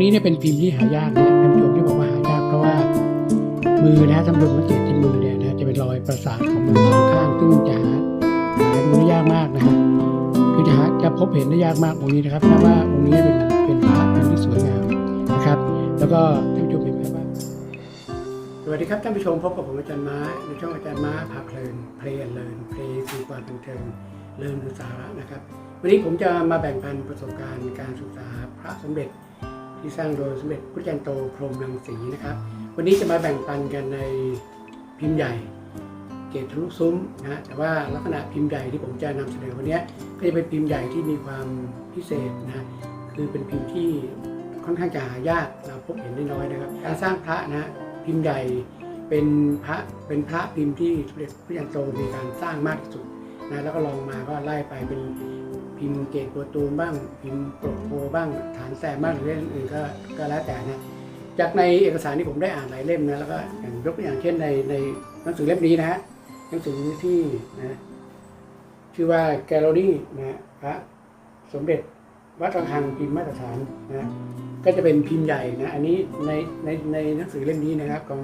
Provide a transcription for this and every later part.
นี้เนี่ยเป็นพิมพ์ที่หายากนะท่านผู้ชมที่บอกว่าหายากเพราะว่ามือนะท่านผู้ชมสังเกตที่มือเนี่ยนะจะเป็นรอยประสาทของมือสองข้างซึ่งจะหาหาดูได้ยากมากนะฮะคือจะหาจะพบเห็นได้ยากมากองค์นี้นะครับเพราะว่าองค์นี้เป็นเป็นพระพิมพ์ที่สวยงามนะครับ แล้วก็ท่านผู้ชมเห็นไหมว่าสวัสดีครับท่านผู้ชมพบกับผมอาจารย์ม้าในช่องอาจารย์ม้าพาเพลินเพลนเลินเพลคือความบันเทิงเลินคือสาระนะครับวันนี้ผมจะมาแบ่งปันประสบการณ์การศึกษาพระสมเด็จ ที่สร้างโดยสมเด็จพระจันโตพรมรังสีนะครับ วันนี้จะมาแบ่งปันกันในพิมพ์ใหญ่เกตทะลุซุ้มนะฮะแต่ว่าลักษณะพิมพ์ใหญ่ที่ผมจะนำเสนอวันนี้ก็จะเป็นพิมพ์ใหญ่ที่มีความพิเศษนะคือเป็นพิมพ์ที่ค่อนข้างจะหายากเราพบเห็นได้น้อยนะครับ การสร้างพระนะพิมพ์ใหญ่เป็นพระเป็นพระพิมพ์ที่สมเด็จพระจันโตมีการสร้างมากที่สุดนะแล้วก็ลองมาก็ไล่ไปเป็น พิมพ์เกตตัวตูมบ้าง พิมพ์ปรโพบ้าง ฐานแซมบ้างหรือเรื่องอื่นก็ก็แล้วแต่นะจากในเอกสารที่ผมได้อ่านหลายเล่มนะแล้วก็อย่างยกตัวอย่างเช่นในในหนังสือเล่มนี้นะฮะหนังสือที่นะชื่อว่าแกลเลอรี่นะพระสมเด็จวัดระฆังพิมพ์มาตรฐานนะก็จะเป็นพิมพ์ใหญ่นะอันนี้ในในในหนังสือเล่มนี้นะครับ ของ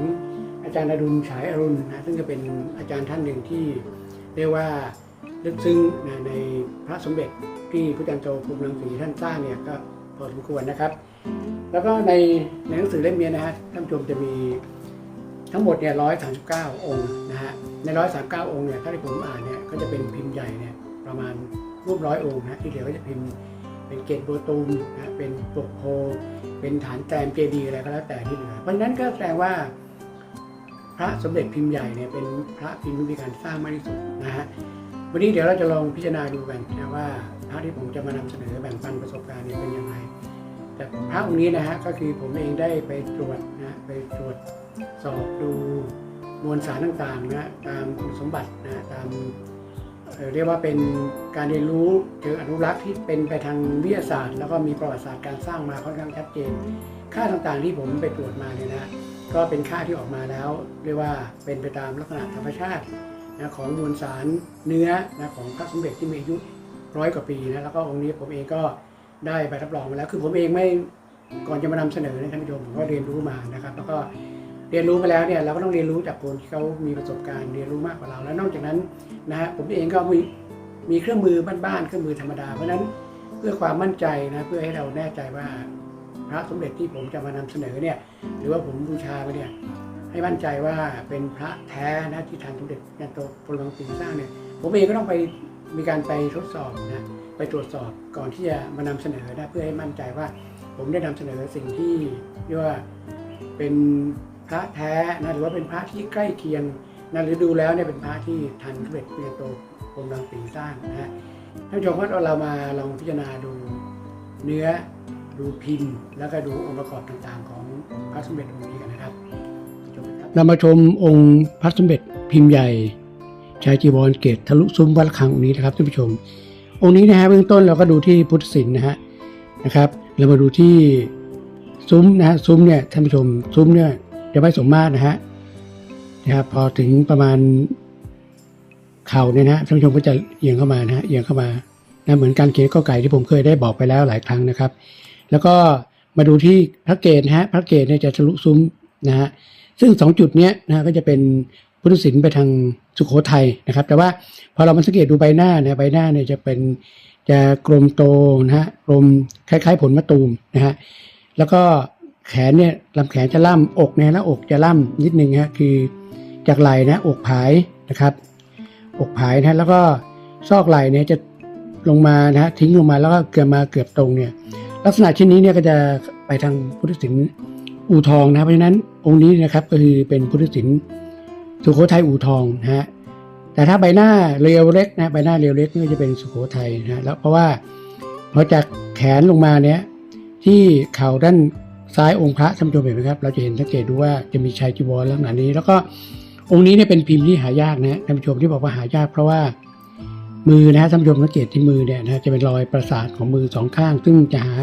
อาจารย์อรุณฉายอรุณนะซึ่งจะเป็นอาจารย์ท่านหนึ่งที่เรียกว่า ลึกซึ้งในพระสมเด็จที่พระจันทร์โตภูมิรังสีท่านสร้างเนี่ยก็พอสมควรนะครับ แล้วก็ในในหนังสือเล่มนี้นะฮะท่านผู้ชมจะมีทั้งหมดเนี่ยร้อยสามสิบเก้าองค์นะฮะในร้อยสามเก้าองค์เนี่ยถ้าที่ผมอ่านเนี่ยก็จะเป็นพิมพ์ใหญ่เนี่ยประมาณรูปร้อยองค์นะที่เหลือก็จะพิมพ์เป็นเกตโบตูมนะเป็นปกโพเป็นฐานแตมเจดีอะไรก็แล้วแต่ที่เหลือเพราะฉะนั้นก็แสดงว่า พระสมเด็จพิมพ์ใหญ่เนี่ยเป็นพระพิมพ์ที่มีการสร้างมากที่สุดนะฮะ วันนี้เดี๋ยวเราจะลองพิจารณาดูกันนะว่าพระที่ผมจะมานำเสนอแบ่งปันประสบการณ์เนี่ยเป็นยังไงแต่พระองค์นี้นะฮะก็คือผมเองได้ไปตรวจนะไปตรวจสอบดูมวลสารต่างๆนะตามคุณสมบัตินะตามเอ่อเรียกว่าเป็นการเรียนรู้เชิงอนุรักษ์ที่เป็นไปทางวิทยาศาสตร์ แล้วก็มีประวัติศาสตร์การสร้างมาค่อนข้างชัดเจน ค่าต่างๆที่ผมไปตรวจมาเนี่ยนะก็เป็นค่าที่ออกมาแล้ว เรียกว่าเป็นไปตามลักษณะธรรมชาติ นะของมวลสารเนื้อนะของพระสมเด็จที่มีอายุร้อยกว่าปีนะแล้วก็องค์นี้ผมเองก็ได้ใบรับรองมาแล้วคือผมเองไม่ก่อนจะมานำเสนอนะท่านผู้ชมผมก็เรียนรู้มานะครับ แล้วก็เรียนรู้ไปแล้วเนี่ยเราก็ต้องเรียนรู้จากคนที่เขามีประสบการณ์เรียนรู้มากกว่าเรา แล้วนอกจากนั้นนะฮะผมเองก็มีมีเครื่องมือบ้านๆเครื่องมือธรรมดาเพราะฉะนั้นเพื่อความมั่นใจนะเพื่อให้เราแน่ใจว่าพระสมเด็จที่ผมจะมานำเสนอเนี่ยหรือว่าผมบูชาไปเนี่ย ให้มั่นใจว่าเป็นพระแท้นะที่ทางสมเด็จยันโตพลังสีสร้างเนี่ยผมเองก็ต้องไปมีการไปทดสอบนะไปตรวจสอบก่อนที่จะมานำเสนอนะเพื่อให้มั่นใจว่า ผมได้นำเสนอสิ่งที่เรียกว่าเป็นพระแท้นะหรือว่าเป็นพระที่ใกล้เคียงนะหรือดูแล้วเนี่ยเป็นพระที่ทันสมเด็จพระโตกรมรังสีสร้างนะฮะท่านผู้ชมครับเรามาลองพิจารณาดูเนื้อดูพิมพ์แล้วก็ดูองค์ประกอบต่างๆ ของพระสมเด็จองค์นี้ นนะครับเรามาชมองค์พระสมเด็จพิมพ์ใหญ่ชายจีวรเกตทะลุซุ้มวัดระฆังองค์นี้นะครับท่านผู้ชม องค์นี้นะฮะเบื้องต้นเราก็ดูที่พุทธศิลป์นะฮะนะครับ เรามาดูที่ซุ้มนะฮะซุ้มเนี่ยท่านผู้ชมซุ้มเนี่ยจะไม่สมมาตรนะฮะนะครับพอถึงประมาณเข่าเนี่ยนะฮะท่านผู้ชมก็จะเอียงเข้ามานะฮะเอียงเข้ามานะเหมือนการเขียนข้อไก่ที่ผมเคยได้บอกไปแล้วหลายครั้งนะครับ แล้วก็มาดูที่พระเกศนะฮะพระเกศเนี่ยจะทะลุซุ้มนะฮะ ซึ่งสองจุดนี้นะฮะก็จะเป็นพุทธศิลป์ไปทางสุโขทัยนะครับ แต่ว่าพอเรามาสังเกตดูใบหน้าเนี่ยใบหน้าเนี่ยจะเป็นจะกลมโตนะฮะกลมคล้ายๆผลมะตูมนะฮะแล้วก็แขนเนี่ยลำแขนจะล่ำอกเนี่ยแล้วอกจะล่ำนิดนึงฮะคือจากไหล่นะอกผายนะครับ อกผายนะฮะแล้วก็ซอกไหล่เนี่ยจะลงมานะฮะทิ้งลงมาแล้วก็เกือบมาเกือบตรงเนี่ยลักษณะเช่นนี้เนี่ยก็จะไปทางพุทธศิลป์ อู่ทองนะเพราะฉะนั้นองค์นี้นะครับก็คือเป็นพุทธศิลป์สุโขทัยอู่ทองนะฮะแต่ถ้าใบหน้าเรียวเล็กนะใบหน้าเรียวเล็กนี่ก็จะเป็นสุโขทัยนะแล้วเพราะว่าพอจากแขนลงมาเนี้ยที่เข่าด้านซ้ายองค์พระท่านผู้ชมเห็นไหมครับ เราจะเห็นสังเกตดูว่าจะมีชายจีวรลักษณะนี้ แล้วก็องค์นี้เนี่ยเป็นพิมพ์ที่หายากนะท่านผู้ชมที่บอกว่าหายาก เพราะว่ามือนะฮะท่านผู้ชมสังเกตที่มือเนี่ยนะจะเป็นรอยประสาทของมือสองข้าง ซึ่งจะหา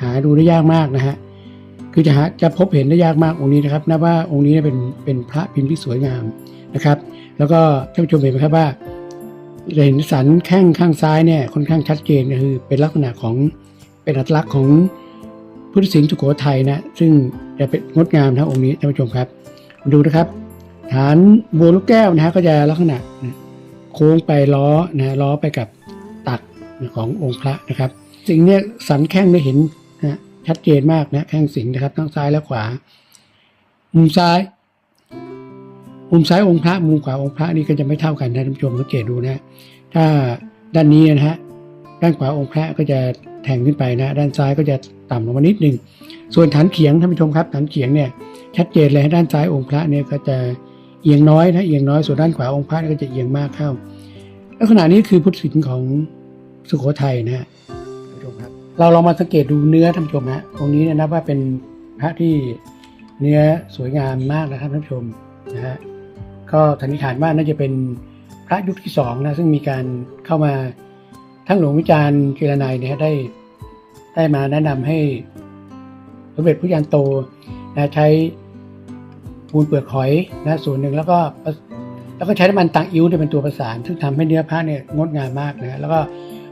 หาดูได้ยากมากนะฮะ คือจะหาจะพบเห็นได้ยากมากองค์นี้นะครับนับว่าองค์นี้เป็นเป็นพระพิมพ์ที่สวยงามนะครับ แล้วก็ท่านผู้ชมเห็นไหมครับว่าเห็นสันแข้งข้างซ้ายเนี่ยค่อนข้างชัดเจนก็คือเป็นลักษณะของเป็นอัตลักษณ์ของพุทธศิลป์สุโขทัยนะซึ่งจะเป็นงดงามนะองค์นี้ท่านผู้ชมครับ ดูนะครับ ฐานบัวลูกแก้วนะฮะก็จะลักษณะโค้งไปล้อนะล้อไปกับตักขององค์พระนะครับสิ่งนี้สันแข้งได้เห็น ชัดเจนมากนะแข้งสิงนะครับ ทั้งซ้ายและขวา มุมซ้าย มุมซ้ายองค์พระ มุมขวาองค์พระนี่ก็จะไม่เท่ากันนะท่านผู้ชมสังเกตดูนะ ถ้าด้านนี้นะฮะ ด้านขวาองค์พระก็จะแทงขึ้นไปนะ ด้านซ้ายก็จะต่ำลงมานิดนึง ส่วนฐานเขียงท่านผู้ชมครับ ฐานเขียงเนี่ยชัดเจนเลยด้านซ้ายองค์พระเนี่ยก็จะเอียงน้อยนะเอียงน้อยส่วนด้านขวาองค์พระก็จะเอียงมากเข้า ลักษณะนี้คือพุทธศิลป์ของสุโขทัยนะฮะ เราลองมาสังเกตดูเนื้อท่านผู้ชมฮะตรงนี้เนี่ยนับว่าเป็นพระที่เนื้อสวยงามมากนะครับท่านผู้ชมนะฮะก็สันนิษฐานว่าน่าจะเป็นพระยุคที่สองนะซึ่งมีการเข้ามาทั้งหลวงวิจารณ์กีรนัยเนี่ยได้ได้มาแนะนำให้สมเด็จพระยานโตนะใช้ปูนเปลือกหอยนะส่วนหนึ่งแล้วก็แล้วก็ใช้น้ำมันตังอิ้วเนี่ยเป็นตัวประสาน ซึ่งทำให้เนื้อพระเนี่ยงดงามมากนะแล้วก็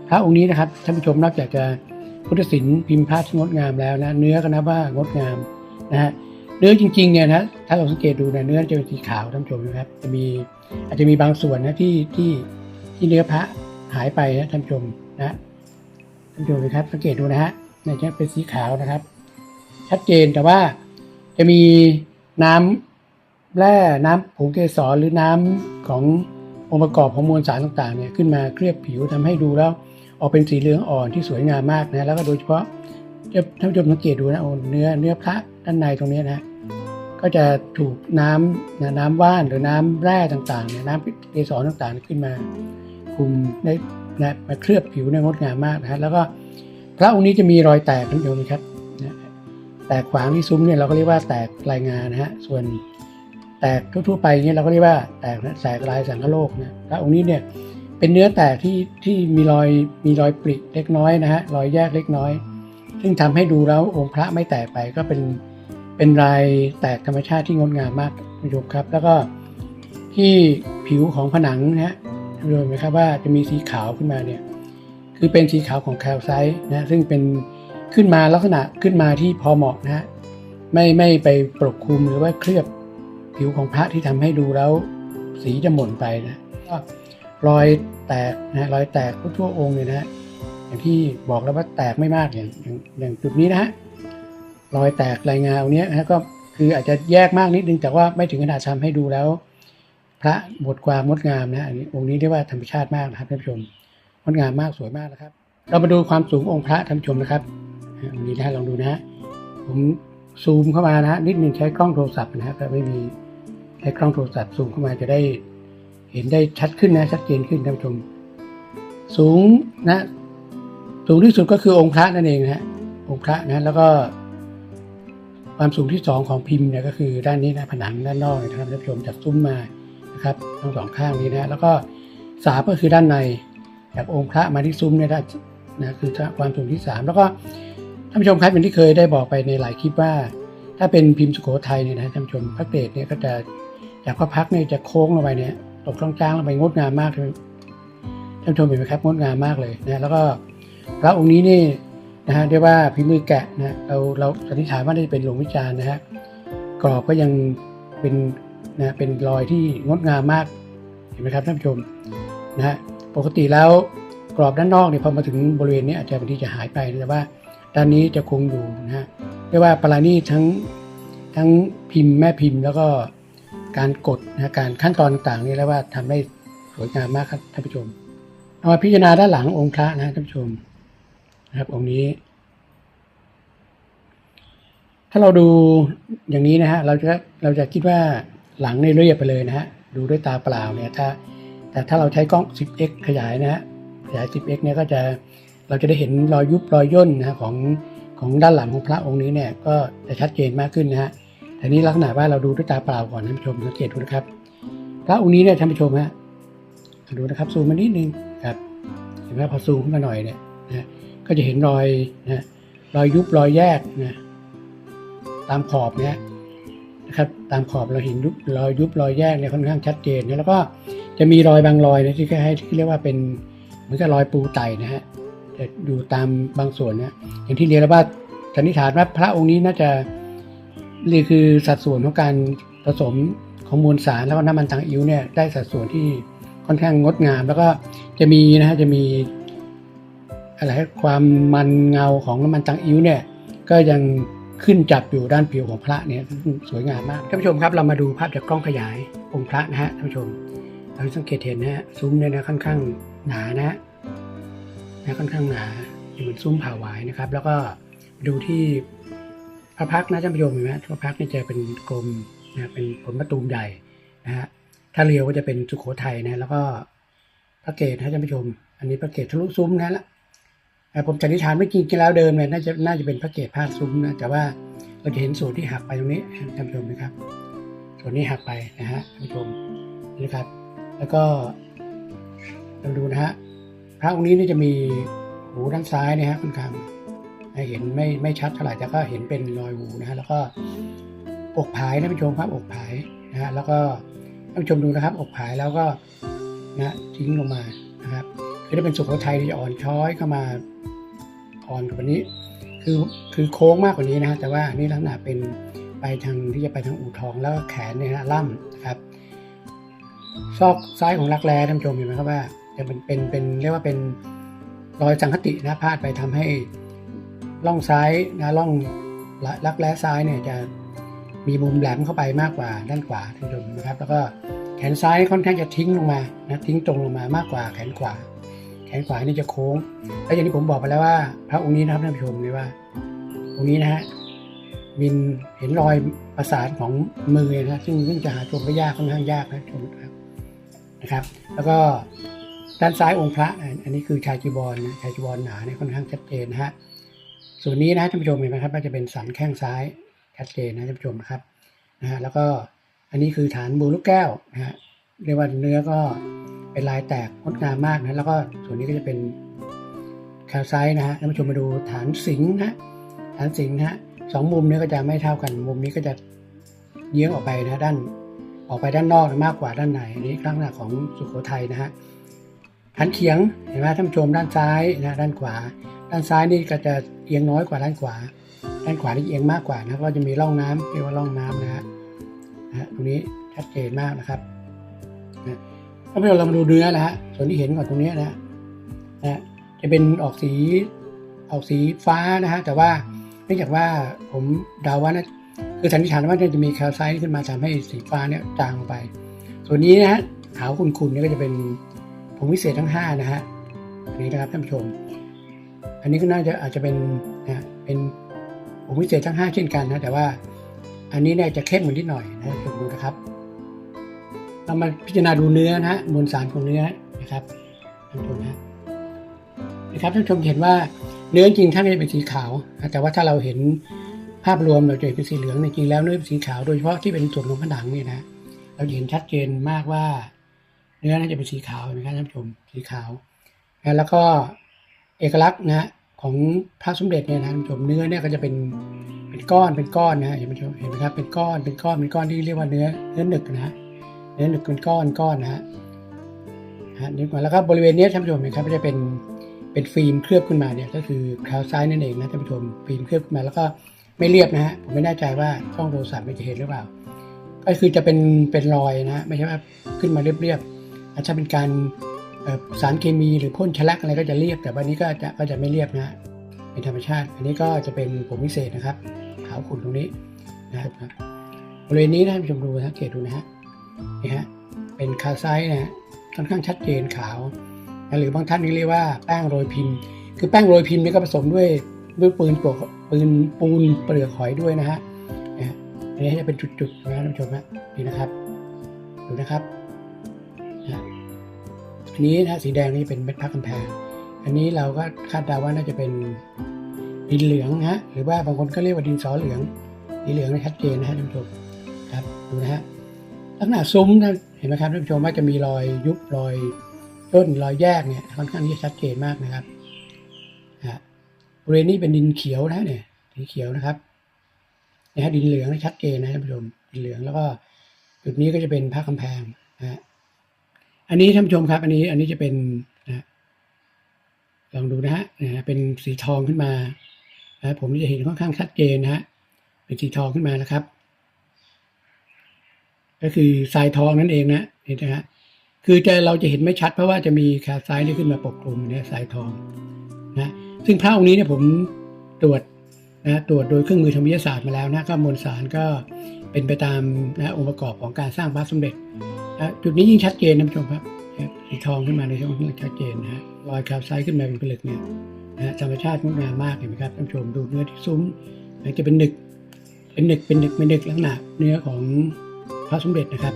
พระองค์นี้นะครับท่านผู้ชมนอกจากจะ พุทธศิลป์พิมพ์พระที่งดงามแล้วนะเนื้อก็นับว่างดงามนะฮะเนื้อจริงๆเนี่ยนะถ้าเราสังเกตดูนะเนื้อจะเป็นสีขาวท่านผู้ชมนะครับจะมีอาจจะมีบางส่วนนะที่ที่ที่เนื้อพระหายไปนะท่านผู้ชมนะท่านผู้ชมนะครับสังเกตดูนะฮะเนี่ยจะเป็นสีขาวนะครับ ชัดเจนแต่ว่าจะมีน้ำแร่น้ำผงเกสรหรือน้ำขององค์ประกอบของมวลสารต่างๆเนี่ยขึ้นมาเคลือบผิวทำให้ดูแล้ว ออกเป็นสีเหลืองอ่อนที่สวยงามมากนะแล้วก็โดยเฉพาะจะท่านผู้ชมสังเกตดูนะเนื้อเนื้อพระด้านในตรงนี้นะก็จะถูกน้ำนะน้ำว่านหรือน้ำแร่ต่างๆเนี่ยน้ำเกสรต่างๆขึ้นมาคุมได้นะมาเคลือบผิวเนี่ยงดงามมากนะฮะแล้วก็พระองค์นี้จะมีรอยแตกท่านผู้ชมครับนะแตกขวางที่ซุ้มเนี่ยเราก็เรียกว่าแตกลายงานนะฮะส่วนแตกทั่วๆไปเนี่ยเราก็เรียกว่าแตกแตกลายสังคโลกนะพระองค์นี้เนี่ย เป็นเนื้อแตกที่ที่มีรอยมีรอยปริเล็กน้อยนะฮะรอยแยกเล็กน้อย ซึ่งทำให้ดูแล้วองค์พระไม่แตกไปก็เป็นเป็นลายแตกธรรมชาติที่งดงามมากท่านผู้ชมครับ แล้วก็ที่ผิวของผนังนะฮะท่านผู้ชมเห็นไหมครับว่าจะมีสีขาวขึ้นมาเนี่ยคือเป็นสีขาวของแคลไซต์นะซึ่งเป็นขึ้นมาลักษณะขึ้นมาที่พอเหมาะนะฮะไม่ไม่ไปปกคลุมหรือว่าเคลือบผิวของพระที่ทำให้ดูแล้วสีจะหม่นไปนะก็ รอยแตกนะรอยแตกทั่วองค์เนี่ยนะฮะอย่างที่บอกแล้วว่าแตกไม่มากอย่างอย่างจุดนี้นะฮะรอยแตกรายงานเนี้ยนะก็คืออาจจะแยกมากนิดนึงแต่ว่าไม่ถึงขนาดทำให้ดูแล้ว พระบทความงดงามนะอันนี้องค์นี้เรียกว่าธรรมชาติมากนะครับท่านผู้ชมงดงามมากสวยมากนะครับ เรามาดูความสูงองค์พระท่านผู้ชมนะครับองค์นี้นะฮะลองดูนะฮะผมซูมเข้ามานะฮะนิดนึงใช้กล้องโทรศัพท์นะฮะก็ไม่มีใช้กล้องโทรศัพท์ซูมเข้ามาจะได้ เห็นได้ชัดขึ้นนะชัดเจนขึ้นท่านผู้ชม สูงนะสูงที่สุดก็คือองค์พระนั่นเองนะฮะองค์พระนะแล้วก็ ความสูงที่สองของพิมพ์เนี่ยก็คือด้านนี้นะผนังด้านนอกนะครับท่านผู้ชมจากซุ้มมานะครับทั้งสองข้างนี้นะแล้วก็สามก็คือด้านในจากองค์พระมาที่ซุ้มเนี่ยได้นะคือความสูงที่สามแล้วก็ท่านผู้ชมครับอย่างที่เคยได้บอกไปในหลายคลิปว่า ถ้าเป็นพิมพ์สุโขทัยเนี่ยนะท่านผู้ชมพระเกรดเนี่ยก็จะจากพระพักเนี่ยจะโค้งลงไปเนี่ย ตกกลางๆลงไปงดงามมากเลยท่านชมเห็นไหมครับงดงามมากเลยนะแล้วก็พระองค์นี้นี่นะฮะเรียกว่าพิมพ์มือแกะนะเราเราสันนิษฐานว่าน่าจะเป็นหลวงวิจารณ์นะฮะกรอบก็ยังเป็นนะเป็นรอยที่งดงามมากเห็นไหมครับท่านผู้ชมนะฮะปกติแล้วกรอบด้านนอกเนี่ยพอมาถึงบริเวณนี้อาจจะบางทีจะหายไปแต่ว่าด้านนี้จะคงอยู่นะฮะเรียกว่าปลานี่ทั้งทั้งพิมพ์แม่พิมพ์แล้วก็ การกดนะการขั้นตอนต่างๆนี่แล้วว่าทำได้สวยงามมากครับท่านผู้ชม เอามาพิจารณาด้านหลังองค์พระนะท่านผู้ชมนะครับองค์นี้ ถ้าเราดูอย่างนี้นะฮะเราจะเราจะคิดว่าหลังเนี่ยเรียบไปเลยนะฮะดูด้วยตาเปล่าเนี่ยถ้า แต่ถ้าเราใช้กล้อง 10x ขยายนะฮะขยาย 10x เนี่ยก็จะเราจะได้เห็นรอยยุบรอยย่นนะฮะของของด้านหลังของพระองค์นี้เนี่ยก็จะชัดเจนมากขึ้นนะฮะ แต่นี้ลักษณะว่าเราดูด้วยตาเปล่าก่อนท่านผู้ชมสังเกตดูนะครับพระองค์นี้เนี่ยท่านผู้ชมฮะดูนะครับซูมมานิดนึงครับเห็นไหมพอซูมขึ้นมาหน่อยเนี่ยนะก็จะเห็นรอยนะรอยยุบรอยแยกนะตามขอบเนี่ยนะครับตามขอบเราเห็นยุบรอยยุบรอยแยกเนี่ยค่อนข้างชัดเจนนะแล้วก็จะมีรอยบางรอยนะที่ให้ที่เรียกว่าเป็นเหมือนกับรอยปูไตนะฮะจะดูตามบางส่วนนะอย่างที่เรียนแล้วว่าสันนิษฐานว่าพระองค์นี้น่าจะ นี่คือสัดส่วนของการผสมของมวลสารแล้วก็น้ำมันตังอิ้วเนี่ยได้สัดส่วนที่ค่อนข้างงดงาม แล้วก็จะมีนะฮะจะมีอะไรความมันเงาของน้ำมันตังอิ้วเนี่ยก็ยังขึ้นจับอยู่ด้านผิวของพระเนี่ยสวยงามมากท่านผู้ชมครับเรามาดูภาพจากกล้องขยายองค์พระนะฮะท่านผู้ชม เราสังเกตเห็นนะฮะซุ้มเนี่ยนะค่อนข้างหนานะฮะนะค่อนข้างหนาอยู่เหมือนซุ้มผ่าหวายนะครับ แล้วก็ดูที่ พระพักนะท่านผู้ชมเห็นไหมพระพักนี่จะเป็นกลมนะเป็นผลประตูมใหญ่นะฮะถ้าเรียวก็จะเป็นสุโขทัยนะแล้วก็พระเกศนะท่านผู้ชม อันนี้พระเกศทะลุซุ้มนะละแต่ผมสันนิษฐานไม่จริงๆแล้วเดิมเนี่ยน่าจะน่าจะเป็นพระเกศพาดซุ้มนะแต่ว่าเราจะเห็นส่วนที่หักไปตรงนี้ท่านผู้ชมนะครับ ส่วนนี้หักไปนะฮะท่านผู้ชมนะครับ แล้วก็เราดูนะฮะพระองค์นี้นี่จะมีหูด้านซ้ายนะฮะค่อนข้าง เห็นไม่ไม่ชัดเท่าไหร่แต่ก็เห็นเป็นรอยหูนะฮะแล้วก็อกผายท่านผู้ชมครับอกผายนะฮะแล้วก็ท่านผู้ชมดูนะครับ อกผายแล้วก็นะทิ้งลงมานะครับคือถ้าเป็นสุโขทัยที่จะอ่อนช้อยเข้ามาอ่อนกว่านี้ คือคือโค้งมากกว่านี้นะฮะแต่ว่านี่ลักษณะเป็นไปทางที่จะไปทางอู่ทองแล้วก็แขนเนี่ยนะล่ำนะครับซอกซ้ายของรักแร้ท่านผู้ชมเห็นไหมครับว่าจะเป็นเป็นเป็นเรียกว่าเป็นรอยสังคตินะพาดไปทำให้ ล่องซ้ายนะล่องรักแร้ซ้ายเนี่ยจะมีมุมแหลมเข้าไปมากกว่าด้านขวาท่านผู้ชมนะครับ แล้วก็แขนซ้ายค่อนข้างจะทิ้งลงมานะทิ้งตรงลงมามากกว่าแขนขวา แขนขวานี่จะโค้งแล้วอย่างที่ผมบอกไปแล้วว่า พระองค์นี้นะครับท่านผู้ชมเลยว่าองค์นี้นะฮะมินเห็นรอยประสานของมือนะซึ่งซึ่งจะหาชมได้ยากค่อนข้างยากนะชมครับนะครับ แล้วก็ด้านซ้ายองค์พระนะอันนี้คือชายจีบอลนะชายจีบอลหนาเนี่ยค่อนข้างชัดเจนนะฮะ ส่วนนี้นะท่านผู้ชมเห็นไหมครับว่าจะเป็นสันแข้งซ้ายชัดเจนนะท่านผู้ชมนะครับนะฮะแล้วก็อันนี้คือฐานบูลูกแก้วนะฮะเรียกว่าเนื้อก็เป็นลายแตกงดงามมากนะแล้วก็ส่วนนี้ก็จะเป็นแคลไซต์นะฮะท่านผู้ชมมาดูฐานสิงห์นะฐานสิงห์นะฮะสองมุมเนี้อก็จะไม่เท่ากัน มุมนี้ก็จะเยื้องออกไปนะด้านออกไปด้านนอกมากกว่าด้านในนี้ลักษณะของสุโขทัยนะฮะฐานเขียงเห็นไหมท่านผู้ชมด้านซ้ายนะด้านขวา ด้านซ้ายนี่ก็จะเอียงน้อยกว่าด้านขวา ด้านขวานี่เอียงมากกว่านะก็จะมีร่องน้ำเรียกว่าร่องน้ำนะฮะตรงนี้ชัดเจนมากนะครับนะถ้าเรามาดูเนื้อนะฮะส่วนที่เห็นก่อนตรงนี้นะฮะนะจะเป็นออกสีออกสีฟ้านะฮะแต่ว่าเนื่องจากว่าผมเดาว่านะคือสันนิษฐานว่าน่าจะมีแคลไซต์ขึ้นมาทำให้สีฟ้าเนี่ยจางลงไป ส่วนนี้นะฮะขาวขุ่นๆเนี่ยก็จะเป็นผงวิเศษทั้งห้านะฮะอันนี้นะครับท่านผู้ชม อันนี้ก็น่าจะอาจจะเป็นนะเป็นผงวิเศษทั้งห้าเช่นกันนะแต่ว่าอันนี้เนี่ยจะเข้มกว่านิดหน่อยนะชมดูนะครับ เรามาพิจารณาดูเนื้อนะฮะมวลสารของเนื้อนะครับท่านผู้ชมนะนะครับท่านผู้ชมเห็นว่าเนื้อจริงท่านจะเป็นสีขาว แต่ว่าถ้าเราเห็นภาพรวมเราจะเห็นเป็นสีเหลืองจริงๆแล้วเนื้อเป็นสีขาวโดยเฉพาะที่เป็นส่วนของผนังเนี่ยนะเราจะเห็นชัดเจนมากว่า เนื้อน่าจะเป็นสีขาวนะครับท่านผู้ชมสีขาวแล้วก็ เอกลักษณ์นะฮะของพระสมเด็จเนี่ยนะท่านผู้ชมเนื้อเนี่ยก็จะเป็นเป็นก้อนเป็นก้อนนะเห็นไหมครับเห็นไหมครับเป็นก้อนเป็นก้อนเป็นก้อนที่เรียกว่าเนื้อเนื้อหนึกนะเนื้อหนึกเป็นก้อนก้อนนะฮะนี่ก่อนแล้วก็บริเวณนี้ท่านผู้ชมเห็นครับก็จะเป็นเป็นฟิล์มเคลือบขึ้นมาเนี่ยก็คือคราวซ้ายนั่นเองนะท่านผู้ชมฟิล์มเคลือบขึ้นมาแล้วก็ไม่เรียบนะฮะผมไม่แน่ใจว่ากล้องโทรศัพท์มันจะเห็นหรือเปล่า ก็คือจะเป็นเป็นรอยนะไม่ใช่ว่าขึ้นมาเรียบๆอาจจะเป็นการ สารเคมีหรือพ่นชลักอะไรก็จะเรียบ แต่วันนี้ก็จะก็จะไม่เรียบนะเป็นธรรมชาติ อันนี้ก็จะเป็นผงพิเศษนะครับ ขาวขุ่นตรงนี้นะครับบริเวณนี้นะท่านผู้ชมดูสังเกตดูนะฮะนี่ฮะเป็นคาไซนะฮะค่อนข้างชัดเจนขาวนะหรือบางท่านนี่เรียกว่าแป้งโรยพิมพ์ คือแป้งโรยพิมพ์นี่ก็ผสมด้วยด้วยปืนปลวกปืนปูนเปลือกหอยด้วยนะฮะนะฮะอันนี้จะเป็นจุดๆนะท่านผู้ชมนะนี่นะครับดูนะครับนะ อันนี้นะสีแดงนี่เป็นเม็ดพักกำแพง อันนี้เราก็คาดเดาว่าน่าจะเป็นดินเหลืองนะฮะหรือว่าบางคนก็เรียกว่าดินสอเหลืองดินเหลืองนี่ชัดเจนนะฮะท่านผู้ชมครับดูนะฮะลักษณะซุ้มนะเห็นไหมครับท่านผู้ชมว่าจะมีรอยยุบรอยย่นรอยแยกเนี่ยค่อนข้างที่จะชัดเจนมากนะครับฮะบริเวณนี้เป็นดินเขียวนะเนี่ยสีเขียวนะครับนะฮะดินเหลืองนี่ชัดเจนนะท่านผู้ชมดินเหลืองแล้วก็จุดนี้ก็จะเป็นผ้ากำแพงนะฮะ อันนี้ท่านผู้ชมครับ อันนี้อันนี้จะเป็นนะลองดูนะฮะนะเป็นสีทองขึ้นมานะผมจะเห็นค่อนข้างชัดเจนนะฮะเป็นสีทองขึ้นมานะครับ ก็คือทรายทองนั่นเองนะเห็นไหมฮะคือจะเราจะเห็นไม่ชัดเพราะว่าจะมีแคลไซต์นี่ขึ้นมาปกคลุมเนี่ยทรายทองนะซึ่งพระองค์นี้เนี่ยผมตรวจนะตรวจโดยเครื่องมือทางวิทยาศาสตร์มาแล้วนะก็มวลสารก็เป็นไปตามนะองค์ประกอบของการสร้างพระสมเด็จ จุดนี้ยิ่งชัดเจนนะผู้ชมครับสีทองขึ้นมาในช่องที่ชัดเจนนะฮะรอยแคลไซต์ขึ้นมาเป็นผลึกเนี่ยนะธรรมชาติงดงามมากเห็นไหมครับท่านผู้ชมดูเนื้อที่ซุ้มนจะเป็นหนึก เป็นหนึกเป็นหนึกเป็นหนึกลักษณะเนื้อของพระสมเด็จนะครับ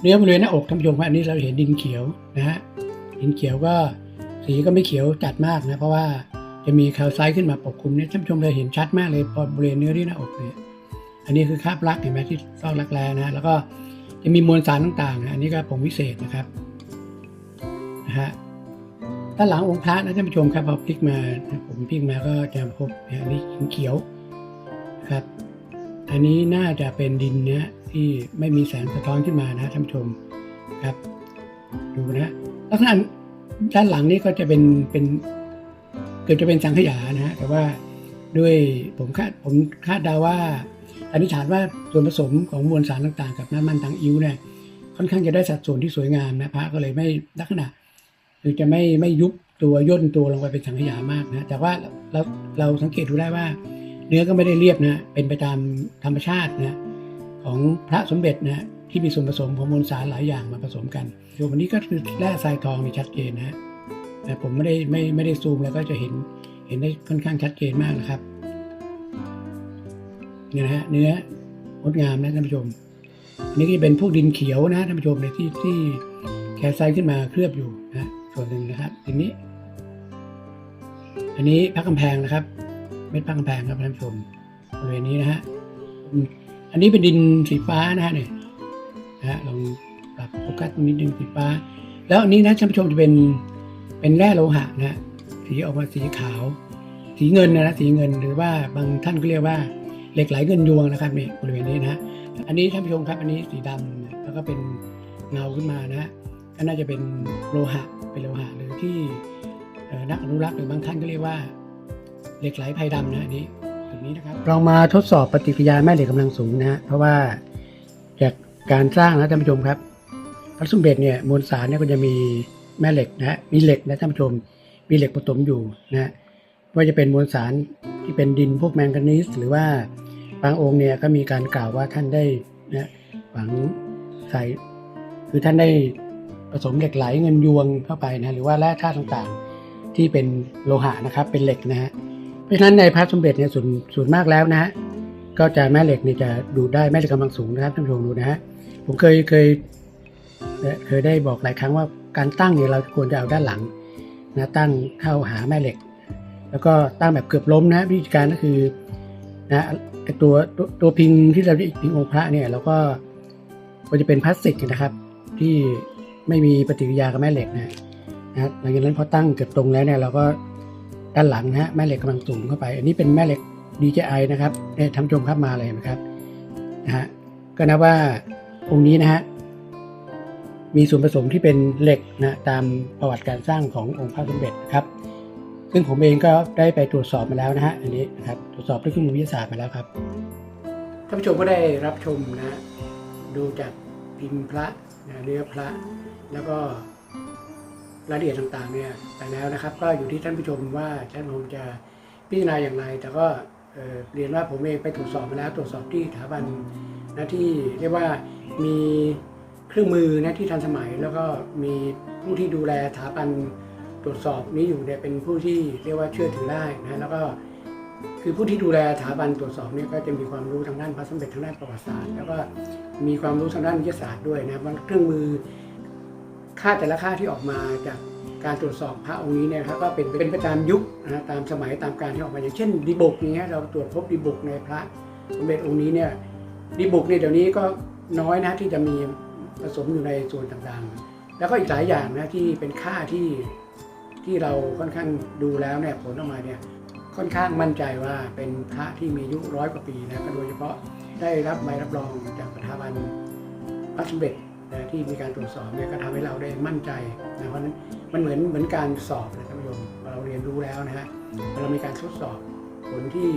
เนื้อบริเวณหน้าอกท่านผู้ชมครับอันนี้เราเห็นดินเขียวนะฮะดินเขียวก็สีก็ไม่เขียวจัดมากนะเพราะว่าจะมีแคลไซต์ขึ้นมาปกคลุมเนี่ยท่านผู้ชมเราเห็นชัดมากเลยพอบริเวณเนื้อที่หน้าอกเนี่ยอันนี้คือคราบรักเห็นไหมที่ซอกรักแร้นะแล้วก็ จะมีมวลสารต่างๆ อันนี้ก็ผงวิเศษนะครับนะฮะด้านหลังองค์พระนะท่านผู้ชมครับพอพลิกมาผมพลิกมาก็จะพบอันนี้เขียวนะครับ อันนี้น่าจะเป็นดินเนี้ยที่ไม่มีแสงสะท้อนขึ้นมานะท่านผู้ชมครับดูนะลักษณะด้านหลังนี้ก็จะเป็นเป็นเกือบจะเป็นสังขยานะฮะแต่ว่า ด้วยผมคาดผมคาดเดาว่าอันนี้ฐานว่าส่วนผสมของมวลสารต่างๆ กับน้ำมันทางอิ้วเนี่ยค่อนข้างจะได้สัดส่วนที่สวยงามนะพระก็เลยไม่ลักษณะคือจะไม่ไม่ยุบตัวย่นตัวลงไปเป็นสังขยามากนะแต่ว่าเราเราสังเกตดูได้ว่า เนื้อก็ไม่ได้เรียบนะเป็นไปตามธรรมชาตินะของพระสมเด็จนะที่มีส่วนผสมของมวลสารหลายอย่างมาผสมกันส่วนวันนี้ก็คือแร่ทรายทองนี่ชัดเจนนะแต่ผมไม่ได้ไม่ไม่ได้ซูมแล้วก็จะเห็น ห็นได้ค่อนข้างชัดเจนมากนะครับเนี่ยนะฮะเนื้องดงามนะท่านผู้ชมอันนี้ก็จะเป็นพวกดินเขียวนะท่านผู้ชมในที่ที่แคลไซต์ขึ้นมาเคลือบอยู่นะส่วนหนึ่งนะครับทีนี้ อันนี้พักกำแพงนะครับเม็ดพักกำแพงครับท่านผู้ชมบริเวณนี้นะฮะอันนี้เป็นดินสีฟ้านะฮะเนี่ยนะฮะลองปรับโฟกัสตรงนิดนึงสีฟ้า แล้วอันนี้นะท่านผู้ชมจะเป็นเป็นแร่โลหะนะสีออกมาสีขาว สีเงินนะสีเงินหรือว่าบางท่านก็เรียกว่าเหล็กไหลเงินยวงนะครับนี่บริเวณนี้นะอันนี้ท่านผู้ชมครับอันนี้สีดำแล้วก็เป็นเงาขึ้นมานะฮะก็น่าจะเป็นโลหะเป็นโลหะหรือที่นักอนุรักษ์หรือบางท่านก็เรียกว่าเหล็กไหลไพดำนะอันนี้ตรงนี้นะครับเรามาทดสอบปฏิกิริยาแม่เหล็กกำลังสูงนะฮะเพราะว่าจากการสร้างนะท่านผู้ชมครับพระสมเด็จเนี่ยมวลสารเนี่ยก็จะมีแม่เหล็กนะฮะมีเหล็กนะท่านผู้ชมมีเหล็กผสมอยู่นะฮะ ว่าจะเป็นมวลสารที่เป็นดินพวกแมงกานีสหรือว่าบางองค์เนี่ยก็มีการกล่าวว่าท่านได้นะฝังใส่คือท่านได้ผสมเหล็กไหลเงินยวงเข้าไปนะหรือว่าแร่ธาตุต่างๆ ที่เป็นโลหะนะครับเป็นเหล็กนะฮะเพราะฉะนั้นในพระสมเด็จเนี่ยส่วนส่วนมากแล้วนะฮะก็จะแม่เหล็กเนี่ยจะดูดได้แม่เหล็กกำลังสูงนะครับท่านผู้ชมดูนะฮะผมเคยเคยเอ่อเคยได้บอกหลายครั้งว่าการตั้งเนี่ยเราควรจะเอาด้านหลังนะตั้งเข้าหาแม่เหล็ก แล้วก็ตั้งแบบเกือบล้มนะวิธีการก็คือนะตัวตัวตัวพิงที่เราเรีกพิงองค์พระเนี่ยเราก็ก็จะเป็นพลาสติกนะครับ ที่ไม่มีปฏิกิริยากับแม่เหล็กนะนะหลังจากนั้นพอตั้งเกือบตรงแล้วเนี่ยเราก็ด้านหลังนะฮะแม่เหล็กกำลังสูงเข้าไป อันนี้เป็นแม่เหล็ก DJI นะครับเนี่ยทำชมครับมาเลยนะครับนะฮะก็นับว่าองค์นี้นะฮะมีส่วนผสมที่เป็นเหล็กนะตามประวัติการสร้างขององค์พระสมเด็จนะครับ ซึ่งผมเองก็ได้ไปตรวจสอบมาแล้วนะฮะอันนี้นะครับตรวจสอบด้วยเครื่องมือวิทยาศาสตร์มาแล้วครับท่านผู้ชมก็ได้รับชมนะดูจากพิมพ์พระนะเนื้อพระ แล้วก็รายละเอียดต่างๆเนี่ยไปแล้วนะครับ ก็อยู่ที่ท่านผู้ชมว่าท่านผู้ชมจะพิจารณาอย่างไร แต่ก็เเรียนว่าผมเองไปตรวจสอบมาแล้ว ตรวจสอบที่สถาบันนะที่เรียกว่ามีเครื่องมือนะที่ทันสมัย แล้วก็มีผู้ที่ดูแลสถาบัน ตรวจสอบนี้อยู่เนี่ยเป็นผู้ที่เรียกว่าเชื่อถือได้นะแล้วก็คือผู้ที่ดูแลสถาบันตรวจสอบเนี่ยก็จะมีความรู้ทางด้านพระสมเด็จทางด้านประวัติศาสตร์ แล้วก็มีความรู้ทางด้านวิทยาศาสตร์ด้วยนะบางเครื่องมือค่าแต่ละค่าที่ออกมาจากการตรวจสอบพระองค์นี้เนี่ยครับก็เป็นเป็นไปตามยุคนะฮะตามสมัยตามการที่ออกมาอย่างเช่นดีบุกอย่างเงี้ยเราตรวจพบดีบุกในพระสมเด็จองค์นี้เนี่ยดีบุกเนี่ยเดี๋ยวนี้ก็น้อยนะที่จะมีผสมอยู่ในส่วนต่างๆ แล้วก็อีกหลายอย่างนะที่เป็นค่าที่ ที่เราค่อนข้างดูแล้วเนี่ยผลออกมาเนี่ยค่อนข้างมั่นใจว่าเป็นพระที่มีอายุร้อยกว่าปีนะก็โดยเฉพาะได้รับใบรับรองจากสถาบันพระสมเด็จนะที่มีการตรวจสอบเนี่ยก็ทำให้เราได้มั่นใจนะเพราะนั้นมันเหมือนเหมือนการสอบนะท่านผู้ชมเราเรียนรู้แล้วนะฮะเรามีการทดสอบผลที่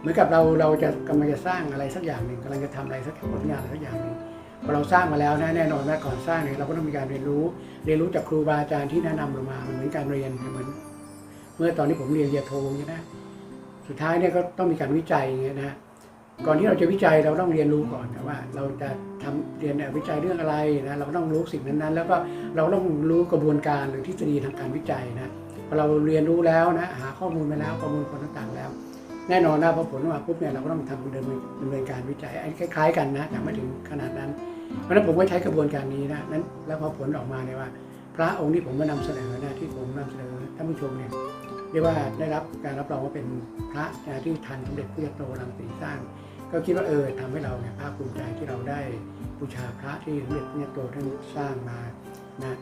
เหมือนกับเราเราจะกำลังจะสร้างอะไรสักอย่างหนึ่งกำลังจะทำอะไรสักผลงานอะไรสักอย่างหนึ่ง พอเราสร้างมาแล้วนะแน่นอนว่าก่อนสร้างเนี่ยเราก็ต้องมีการเรียนรู้ เรียนรู้จากครูบาอาจารย์ที่แนะนำเรามามันเหมือนการเรียนเหมือนเมื่อตอนที่ผมเรียนเรียนโทเนี่ยนะสุดท้ายเนี่ยก็ต้องมีการวิจัยอย่างเงี้ยนะก่อนที่เราจะวิจัยเราต้องเรียนรู้ก่อนนะว่า เราจะทำเรียนวิจัยเรื่องอะไรนะเราต้องรู้สิ่งนั้นๆ แล้วก็เราต้องรู้กระบวนการหรือทฤษฎีทางการวิจัยนะพอเราเรียนรู้แล้วนะหาข้อมูลมาแล้วข้อมูลคนต่างๆแล้ว แน่นอนนะพอผลออกมาปุ๊บเนี่ยเราก็ต้องทำดำเนินดำเนินการวิจัยคล้าย ๆ กันนะแต่ไม่ถึงขนาดนั้น เพราะฉะนั้นผมก็ใช้กระบวนการนี้นะนั้นแล้วพอผลออกมาเนี่ยว่า พระองค์ที่ผมมานำเสนอนะที่ผมนำเสนอท่านผู้ชมเนี่ยเรียกว่าได้รับการรับรองว่าเป็นพระนะที่ทันสมเด็จพระยโตรังสีสร้าง ก็คิดว่าเออทำให้เราเนี่ยภาคภูมิใจที่เราได้บูชาพระที่สมเด็จพระยโตท่านสร้างมานะ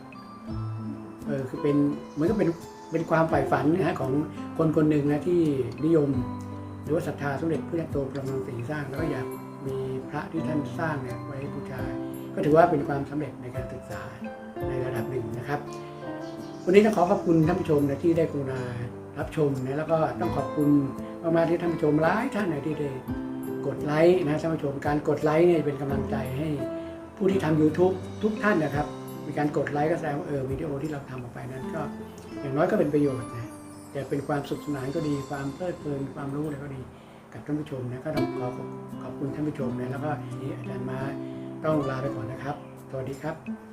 เออคือเป็นเหมือนกับเป็นเป็นความใฝ่ฝันนะฮะของคนคนหนึ่งนะที่นิยม รือว่าศรัทธาสมเด็จพระยาโตพระรังสีสร้าง แล้วก็อยากมีพระที่ท่านสร้างเนี่ยไว้บูชา ก็ถือว่าเป็นความสำเร็จในการศึกษาในระดับหนึ่งนะครับ วันนี้ต้องขอขอบคุณท่านผู้ชมนะที่ได้กรุณารับชมนะแล้วก็ต้องขอบคุณมากๆที่ท่านผู้ชมหลายท่านนะที่ได้กดไลค์นะท่านผู้ชมการกดไลค์เนี่ยเป็นกำลังใจให้ผู้ที่ทำ YouTube ทุกท่านนะครับ มีการกดไลค์ก็แสดงว่าเออวิดีโอที่เราทำออกไปนั้นก็อย่างน้อยก็เป็นประโยชน์นะ จะเป็นความสุขสนานก็ดี ความเพลิดเพลินความรู้อะไรก็ดีกับท่านผู้ชมนะก็ต้องขอขอบขอบคุณท่านผู้ชมนะแล้วก็ทีนี้อาจารย์มาต้องลาไปก่อนนะครับ สวัสดีครับ